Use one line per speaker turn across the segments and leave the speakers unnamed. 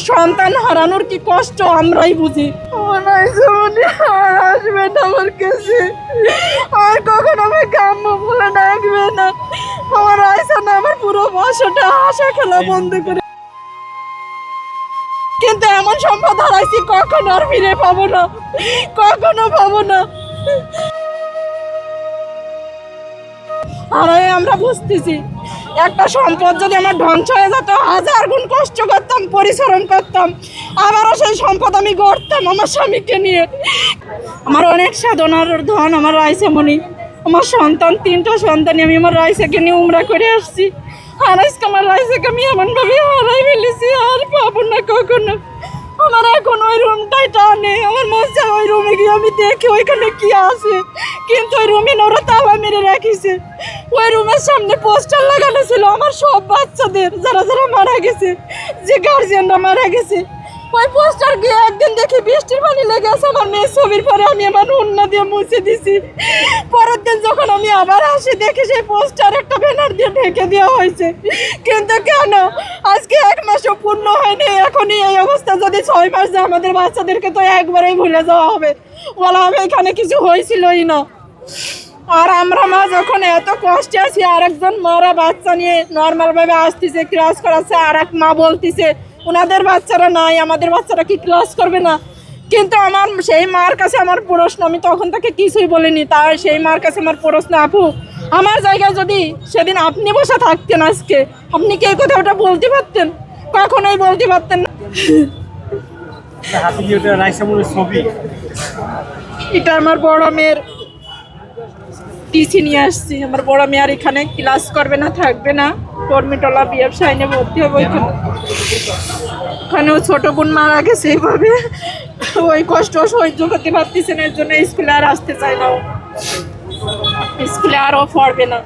সন্তান হারানোর কি কষ্ট আমরাই বুঝি। আমার আসবে না আমার কাছে। আর কখন আমাকে আম্মু বলে ডাকবে না। আমার আইসা না, আমার পুরো বছরটা হাসা খেলা বন্ধ করে। কিন্তু এমন সম্পদ হারাইছি কখনো আর ফিরে পাবো না। কখনো পাবো না। আর আমরা বুঝতেছি। একটা সম্পদ যদি আমার ধ্বংস হয়ে যেত, হাজার গুণ কষ্ট করতাম, পরিশ্রম করতাম, আবারও সেই সম্পদ আমি গড়তাম আমার স্বামীকে নিয়ে। আমার অনেক সাধনার ধন আমার রাইসামণি আমার সন্তান, তিনটা সন্তানই আমি আমার রাইসাকে নিয়ে উমরা করে আসছি। আর আজকে আমার রাইসাকে আমি এমনভাবে হারাই ফেলেছি, আর পাবো না কখনো। আমার এখন ওই রুমটাই টানে আমার মনে হচ্ছে ওই রুমে গিয়ে আমি দেখি ওইখানে কি আছে। কিন্তু ওই রুমে ওরা তালা মেরে রাখিছে। ওই রুমের সামনে পোস্টার লাগানো ছিল আমার সব বাচ্চাদের, যারা যারা মারা গেছে, যে গার্জিয়ানরা মারা গেছে। ওই পোস্টার গিয়ে একদিন দেখি বৃষ্টির পানি লেগে আছে, আমার মেয়ের ছবির পরে আমি আমার অন্য দিয়ে মুছে দিছি। পরের দিন যখন আমি আবার আসি, দেখি সেই পোস্টার একটা ব্যানার দিয়ে ঢেকে দেওয়া হয়েছে। কিন্তু কেন? আজকে এক মাসও পূর্ণ হয়নি, এখনই এই অবস্থা। যদি ছয় মাস যায়, আমাদের বাচ্চাদেরকে তো একবারেই ভুলে যাওয়া হবে। বলা হবে এখানে কিছু হয়েছিলই না। আর আমরা মা যখন এত কষ্টে আছি আর একজন মারা বাচ্চা নিয়ে নর্মালভাবে আসতেছে ক্লাস করাচ্ছে আর এক মা বলতেছে ওনাদের বাচ্চারা নাই আমাদের বাচ্চারা কি ক্লাস করবে না? কিন্তু আমার সেই মার কাছে আমার প্রশ্ন আমি তখন তাকে কিছুই বলিনি তার সেই মার কাছে আমার প্রশ্ন আপু আমার জায়গায় যদি সেদিন আপনি বসে থাকতেন আজকে আপনি কি এই কথাটা বলতে পারতেন? কখনোই বলতে পারতেন না। এটা আমার বড় মেয়ের টিসি নিয়ে আসছি আমার বড় মেয়ে আর এখানে ক্লাস করবে না থাকবে না। কর্মীটলা বিএফ সাইনে ভর্তি হবে ওইখানে ওখানেও ছোট বোন মারা গেছে এইভাবে। ওই কষ্ট সহ্য করতে পারতেছে না, এর জন্য স্কুলে আর আসতে চায় না স্কুলে আর ও পড়বে না।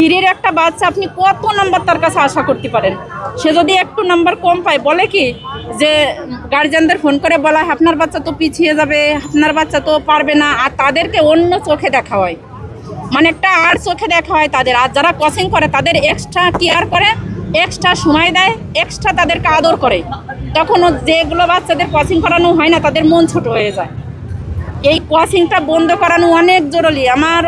ফিরের একটা বাচ্চা আপনি কত নাম্বার তার কাছে আশা করতে পারেন? সে যদি একটু নাম্বার কম পায়, বলে কি যে গার্জিয়ানদের ফোন করে বলা হয় আপনার বাচ্চা তো পিছিয়ে যাবে, আপনার বাচ্চা তো পারবে না। আর তাদেরকে অন্য চোখে দেখা হয়। মানে একটা আর চোখে দেখা হয় তাদের। আর যারা কোচিং করে, তাদের এক্সট্রা কেয়ার করে এক্সট্রা সময় দেয় এক্সট্রা তাদেরকে আদর করে। তখন যেগুলো বাচ্চাদের কোচিং করানো হয় না, তাদের মন ছোট হয়ে যায়। এই কোচিংটা বন্ধ করানো অনেক জরুরি। আমার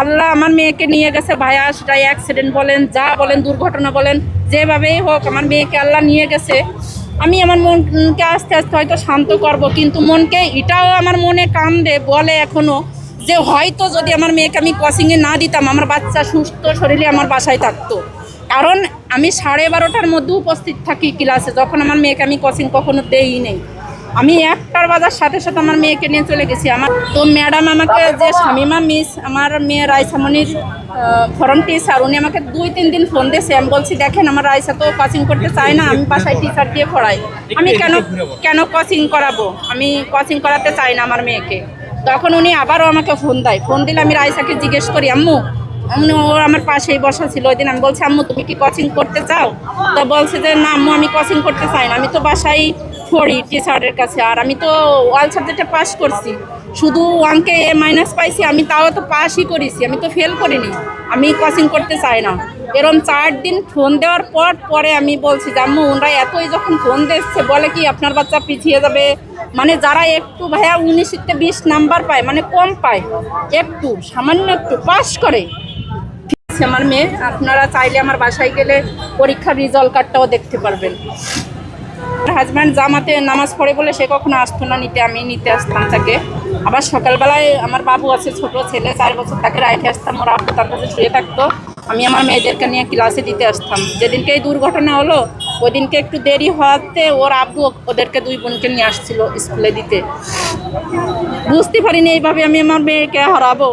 আল্লাহ আমার মেয়েকে নিয়ে গেছে ভাইয়া সেটা অ্যাক্সিডেন্ট বলেন, যা বলেন, দুর্ঘটনা বলেন, যেভাবেই হোক, আমার মেয়েকে আল্লাহ নিয়ে গেছে। আমি আমার মনকে আস্তে আস্তে হয়তো শান্ত করব, কিন্তু মনকে এটাও আমার মনে কান্দে, বলে এখনও। যে হয়তো যদি আমার মেয়েকে আমি কোচিংয়ে না দিতাম আমার বাচ্চা সুস্থ শরীরে আমার বাসায় থাকতো। কারণ আমি সাড়ে বারোটার মধ্যে উপস্থিত থাকি ক্লাসে যখন আমার মেয়েকে আমি কোচিং কখনো দেই নেই। আমি একটার বাজার সাথে সাথে আমার মেয়েকে নিয়ে চলে গেছি। আমার তো ম্যাডাম আমাকে যে শামিমা মিস আমার মেয়ে রায়সামনির ফরেন টিচার উনি আমাকে দুই তিন দিন ফোন দিয়েছে। আমি বলছি দেখেন আমার রায়সা তো কোচিং করতে চায় না আমি বাসায় টিচার দিয়ে পড়াই। আমি কেন কেন কোচিং করাবো? আমি কোচিং করাতে চাই না আমার মেয়েকে। তখন উনি আবারও আমাকে ফোন দেয়। ফোন দিলে আমি রায়সাকে জিজ্ঞেস করি, আম্মু আম্মু, ও আমার পাশেই বসা ছিল ওই দিন। আমি বলছি, আম্মু, তুমি কি কোচিং করতে চাও? তো বলছে যে, না, আম্মু, আমি কোচিং করতে চাই না। আমি তো বাসায় পড়ি টিচারের কাছে। আর আমি তো অল সাবজেক্টে পাস করছি। শুধু অঙ্কে এ মাইনাস পাইছি, আমি তাও তো পাসই করেছি। আমি তো ফেল করিনি। আমি কোচিং করতে চাই না। এরম চার দিন ফোন দেওয়ার পর, পরে আমি বলছি যে, আম্মু, ওনারা এতই যখন ফোন দিচ্ছে, বলে কি আপনার বাচ্চা পিছিয়ে যাবে? মানে যারা একটু ভাইয়া উনিশিতে বিশ নাম্বার পায় মানে কম পায়, একটু, সামান্য একটু, পাস করে। আমার মেয়ে, আপনারা চাইলে আমার বাসায় গেলে পরীক্ষার রেজাল্ট কার্ডটাও দেখতে পারবেন। হাজব্যান্ড জামাতে নামাজ পড়ে বলে সে কখনো আসতো না, নিতে আমি নিতে আসতাম তাকে। আবার সকালবেলায় আমার বাবু আছে, ছোট ছেলে, চার বছর তাকে রাইখে আসতাম, ওরা তার কাছে শুয়ে থাকতো। আমি আমার মেয়েদেরকে নিয়ে ক্লাসে দিতে আসতাম। যেদিনকে এই দুর্ঘটনা হলো ওই দিনকে একটু দেরি হওয়াতে ওর আব্বু ওদেরকে দুই বোনকে নিয়ে আসছিল স্কুলে দিতে। বুঝতে পারিনি এইভাবে আমি আমার মেয়েকে হারাবো।